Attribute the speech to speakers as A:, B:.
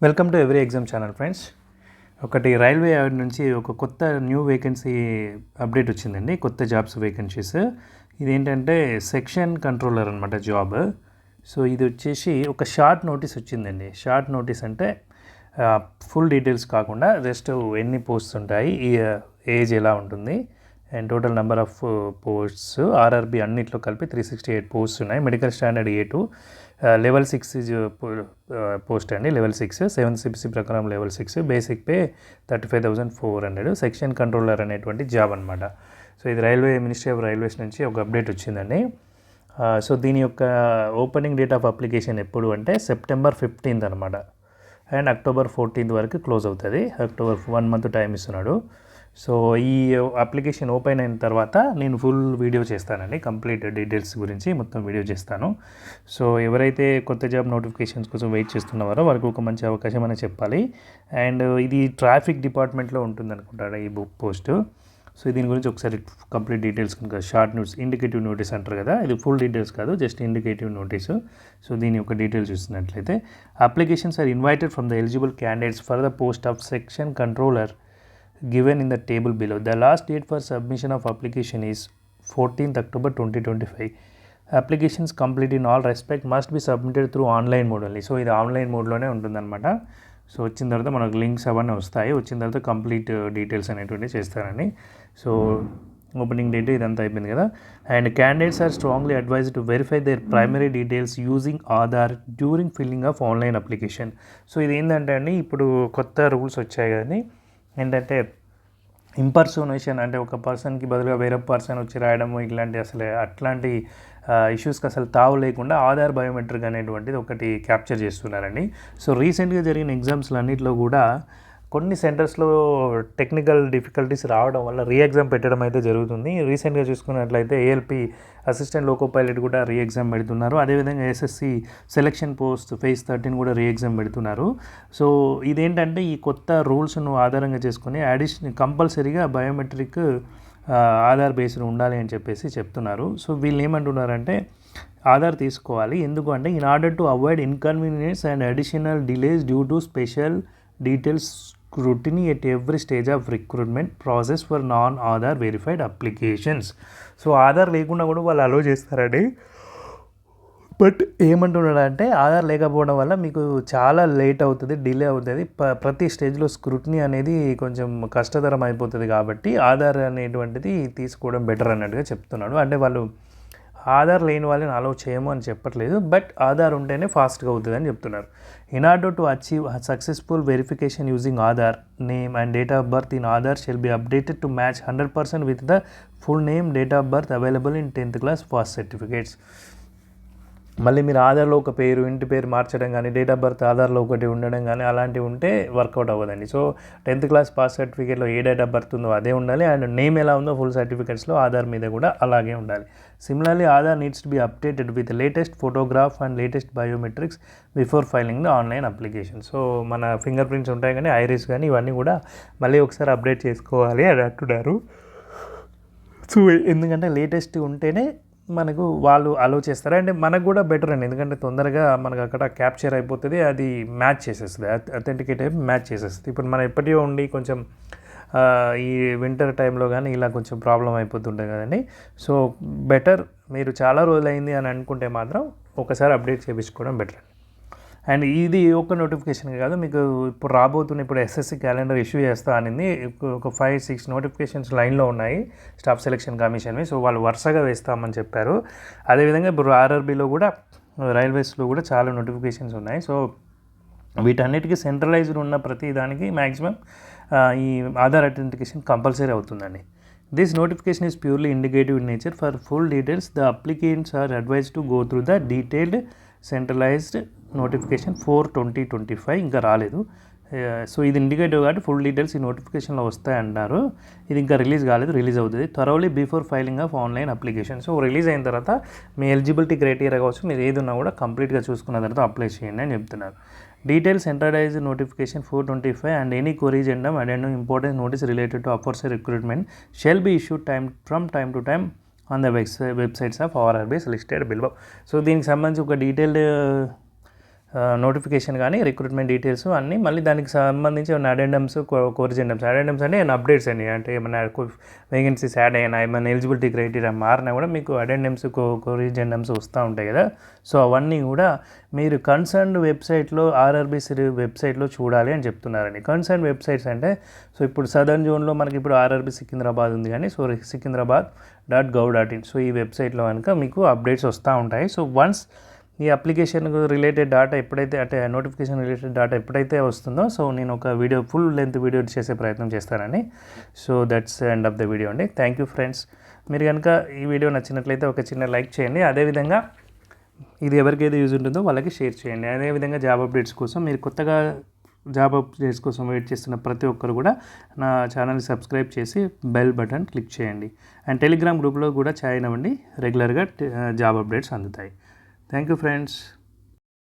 A: Welcome to every exam channel friends ఒకటి railway yard నుంచి ఒక కొత్త న్యూ వేకెన్సీ అప్డేట్ వచ్చిందండి కొత్త జాబ్స్ వేకెన్సీస్ ఇదేంటంటే సెక్షన్ కంట్రోలర్ అనమాట జాబ్ సో ఇది వచ్చేసి ఒక షార్ట్ నోటీస్ వచ్చిందండి. షార్ట్ నోటీస్ అంటే ఫుల్ డీటెయిల్స్ కాకుండా జస్ట్ ఎన్ని పోస్ట్స్ ఉంటాయి ఈ ఏజ్ ఎలా ఉంటుంది and total number of posts RRB అన్నిట్లో కలిపి త్రీ సిక్స్టీ ఎయిట్ పోస్ట్స్ ఉన్నాయి. Medical standard A two level six post అండి. లెవెల్ సిక్స్ సెవెన్ సిపిసి ప్రకారం level six basic pay thirty five thousand four hundred section controller అనేటువంటి job అనమాట so ఇది railway ministry of railways నుంచి ఒక update వచ్చిందండి. So దీని యొక్క ఓపెనింగ్ డేట్ ఆఫ్ అప్లికేషన్ ఎప్పుడు అంటే సెప్టెంబర్ ఫిఫ్టీన్త్ అనమాట అండ్ అక్టోబర్ ఫోర్టీన్త్ వరకు క్లోజ్ అవుతుంది. అక్టోబర్ వన్ మంత్ టైం ఇస్తున్నాడు. సో ఈ అప్లికేషన్ ఓపెన్ అయిన తర్వాత నేను ఫుల్ వీడియో చేస్తానండి కంప్లీట్ డీటెయిల్స్ గురించి మొత్తం వీడియో చేస్తాను. సో ఎవరైతే కొత్త జాబ్ నోటిఫికేషన్స్ కోసం వెయిట్ చేస్తున్నవారో వారికి ఒక మంచి అవకాశం అని చెప్పాలి. అండ్ ఇది ట్రాఫిక్ డిపార్ట్మెంట్లో ఉంటుంది అనుకుంటాడు ఈ బుక్ పోస్ట్? సో దీని గురించి ఒకసారి కంప్లీట్ డీటెయిల్స్ కనుక షార్ట్ నోట్స్ ఇండికేటివ్ నోటీస్ అంటారు కదా ఇది ఫుల్ డీటెయిల్స్ కాదు జస్ట్ ఇండికేటివ్ నోటీసు. సో దీని యొక్క డీటెయిల్స్ చూసినట్లయితే applications are invited from the eligible candidates for the post of section controller. Given in the table below. The last date for submission of application is 14th October 2025. Applications complete in all respect must be submitted through online mode only so ఇది online మోడ్లోనే ఉంటుందన్నమాట. So వచ్చిన తర్వాత మనకు links అవన్నీ వస్తాయి. వచ్చిన తర్వాత కంప్లీట్ uh, డీటెయిల్స్ అనేటువంటివి చేస్తారని. సో ఓపెనింగ్ డేట్ ఇదంతా అయిపోయింది కదా. And candidates are strongly advise to verify their primary details using Aadhaar during filling of online application so ఇది ఏంటంటే అండి ఇప్పుడు కొత్త రూల్స్ వచ్చాయి కానీ ఏంటంటే ఇంపర్సోనేషన్ అంటే ఒక పర్సన్కి బదులుగా వేరే పర్సన్ వచ్చి రాయడము ఇట్లాంటి అసలు అట్లాంటి ఇష్యూస్కి అసలు తావు లేకుండా ఆధార్ బయోమెట్రిక్ అనేటువంటిది ఒకటి క్యాప్చర్ చేస్తున్నారండి. సో రీసెంట్గా జరిగిన ఎగ్జామ్స్లో అన్నింటిలో కూడా కొన్ని సెంటర్స్లో టెక్నికల్ డిఫికల్టీస్ రావడం వల్ల రీ ఎగ్జామ్ పెట్టడం అయితే జరుగుతుంది. రీసెంట్గా చూసుకున్నట్లయితే ఏఎల్పి అసిస్టెంట్ లోకో పైలట్ కూడా రీ ఎగ్జామ్ పెడుతున్నారు. అదేవిధంగా SSC selection post phase thirteen కూడా రీ ఎగ్జామ్ పెడుతున్నారు. సో ఇదేంటంటే ఈ కొత్త రూల్స్ను ఆధారంగా చేసుకుని అడిషన్ కంపల్సరీగా బయోమెట్రిక్ ఆధార్ బేస్డ్ ఉండాలి అని చెప్పేసి చెప్తున్నారు. సో వీళ్ళు ఏమంటున్నారంటే ఆధార్ తీసుకోవాలి. ఎందుకు అంటే in order to avoid inconvenience and additional delays due to special details scrutiny at every stage of recruitment process for non Aadhaar verified applications so Aadhaar లేకుండా కూడా వాళ్ళు అలో చేస్తారండి. బట్ ఏమంటున్నాడు అంటే ఆధార్ లేకపోవడం వల్ల మీకు చాలా లేట్ అవుతుంది డిలే అవుతుంది. ప ప్రతి స్టేజ్లో స్క్రూటినీ అనేది కొంచెం కష్టతరం అయిపోతుంది కాబట్టి ఆధార్ అనేటువంటిది తీసుకోవడం బెటర్ అన్నట్టుగా చెప్తున్నాడు. అంటే వాళ్ళు ఆధార్ లేని వాళ్ళని అలౌ చేయము అని చెప్పట్లేదు బట్ ఆధార్ ఉంటేనే ఫాస్ట్గా అవుతుంది అని చెప్తున్నారు. In order to achieve successful verification using Aadhaar name and date of birth in Aadhaar shall be updated to match hundred percent with the full name date of birth available in tenth class fast certificates మళ్ళీ మీరు ఆధార్లో ఒక పేరు ఇంటి పేరు మార్చడం కానీ date of birth ఆధార్లో ఒకటి ఉండడం కానీ అలాంటివి ఉంటే వర్కౌట్ అవ్వదండి. సో టెన్త్ క్లాస్ పాస్ సర్టిఫికేట్లో ఏ డేట్ ఆఫ్ బర్త్ ఉందో అదే ఉండాలి అండ్ నేమ్ ఎలా ఉందో ఫుల్ సర్టిఫికేట్స్లో ఆధార్ మీద కూడా అలాగే ఉండాలి. Similarly Aadhaar needs to be updated with latest photograph and latest biometrics before filing the online application so మన ఫింగర్ ప్రింట్స్ ఉంటాయి కానీ ఐరిస్ కానీ ఇవన్నీ కూడా మళ్ళీ ఒకసారి అప్డేట్ చేసుకోవాలి. అని అంటున్నారు సో ఎందుకంటే లేటెస్ట్ ఉంటేనే మనకు వాళ్ళు అలో చేస్తారు. అండ్ మనకు కూడా బెటర్ అండి. ఎందుకంటే తొందరగా మనకు అక్కడ క్యాప్చర్ అయిపోతుంది అది మ్యాచ్ చేసేస్తుంది. అథెంటికేట్ అయిపోయి మ్యాచ్ చేసేస్తుంది. ఇప్పుడు మనం ఎప్పటికో ఉండి కొంచెం ఈ వింటర్ టైంలో కానీ ఇలా కొంచెం ప్రాబ్లం అయిపోతుంటుంది కదండి. సో బెటర్ మీరు చాలా రోజులైంది అని అనుకుంటే మాత్రం ఒకసారి అప్డేట్ చేయించుకోవడం బెటర్ అండి. అండ్ ఇది ఒక నోటిఫికేషన్ కాదు మీకు ఇప్పుడు రాబోతున్న ఇప్పుడు ఎస్ఎస్సి క్యాలెండర్ ఇష్యూ చేస్తా అనింది. ఒక ఫైవ్ సిక్స్ నోటిఫికేషన్స్ లైన్లో ఉన్నాయి స్టాఫ్ సెలక్షన్ కమిషన్వి. సో వాళ్ళు వరుసగా వేస్తామని చెప్పారు. అదేవిధంగా ఇప్పుడు ఆర్ఆర్బీలో కూడా రైల్వేస్లో కూడా చాలా నోటిఫికేషన్స్ ఉన్నాయి. సో వీటన్నిటికీ సెంట్రలైజ్డ్ ఉన్న ప్రతి దానికి మ్యాక్సిమం ఈ ఆధార్ ఐడెంటిఫికేషన్ కంపల్సరీ అవుతుందండి. This notification is purely indicative in nature for full details the applicants are advise to go through the detailed centralised notification four twenty twenty five ఇంకా రాలేదు. So ఇది indicative కాబట్టి full details ఈ నోటిఫికేషన్లో వస్తాయన్నారు ఇది ఇంకా release కాలేదు రిలీజ్ అవుతుంది. త్వరలీ before filing of online application so release అయిన తర్వాత మీ ఎలిజిబిలిటీ క్రైటీరియా కావచ్చు మీరు ఏది ఉన్నా కూడా కంప్లీట్గా చూసుకున్న తర్వాత అప్లై చేయండి అని చెప్తున్నారు. Details centralised notification four twenty five and any corrigendum and important notice related to aforesaid recruitment shall be issue time from time to time on the websites of RRBs listed below so దీనికి సంబంధించి ఒక detailed notification కానీ recruitment details అన్నీ మళ్ళీ దానికి సంబంధించి ఏమైనా అడెండమ్స్ కోరిజెండమ్స్ అడెండమ్స్ అంటే ఏమైనా అప్డేట్స్ అండి అంటే ఏమైనా వేకెన్సీస్ యాడ్ అయినా ఏమైనా ఎలిజిబిలిటీ క్రైటీరియా మారినా కూడా మీకు అడెండమ్స్ కోరిజెండమ్స్ వస్తూ ఉంటాయి కదా. సో అవన్నీ కూడా మీరు కన్సర్న్ వెబ్సైట్లో ఆర్ఆర్బీసీ వెబ్సైట్లో చూడాలి అని చెప్తున్నారండి. కన్సర్న్ వెబ్సైట్స్ అంటే సో ఇప్పుడు సదర్న్ జోన్లో మనకి ఇప్పుడు ఆర్ఆర్బీ సికింద్రాబాద్ ఉంది కానీ so Secunderabad dot gov dot in. So ఈ వెబ్సైట్లో కనుక మీకు అప్డేట్స్ వస్తూ ఉంటాయి. సో వన్స్ ఈ అప్లికేషన్ రిలేటెడ్ డేటా ఎప్పుడైతే అంటే నోటిఫికేషన్ రిలేటెడ్ డేటా ఎప్పుడైతే వస్తుందో సో నేను ఒక వీడియో ఫుల్ లెంత్ వీడియో చేసే ప్రయత్నం చేస్తానని. So that's end of the video అండి. థ్యాంక్ యూ ఫ్రెండ్స్ మీరు కనుక ఈ వీడియో నచ్చినట్లయితే ఒక చిన్న లైక్ చేయండి. అదేవిధంగా ఇది ఎవరికైతే యూజ్ ఉంటుందో వాళ్ళకి షేర్ చేయండి. అదేవిధంగా జాబ్ అప్డేట్స్ కోసం మీరు కొత్తగా జాబ్ అప్డేట్స్ కోసం వెయిట్ చేస్తున్న ప్రతి ఒక్కరు కూడా నా ఛానల్ని సబ్స్క్రైబ్ చేసి బెల్ బటన్ క్లిక్ చేయండి. అండ్ టెలిగ్రామ్ గ్రూప్లో కూడా జాయిన్ అవ్వండి. రెగ్యులర్గా జాబ్ అప్డేట్స్ అందుతాయి. Thank you friends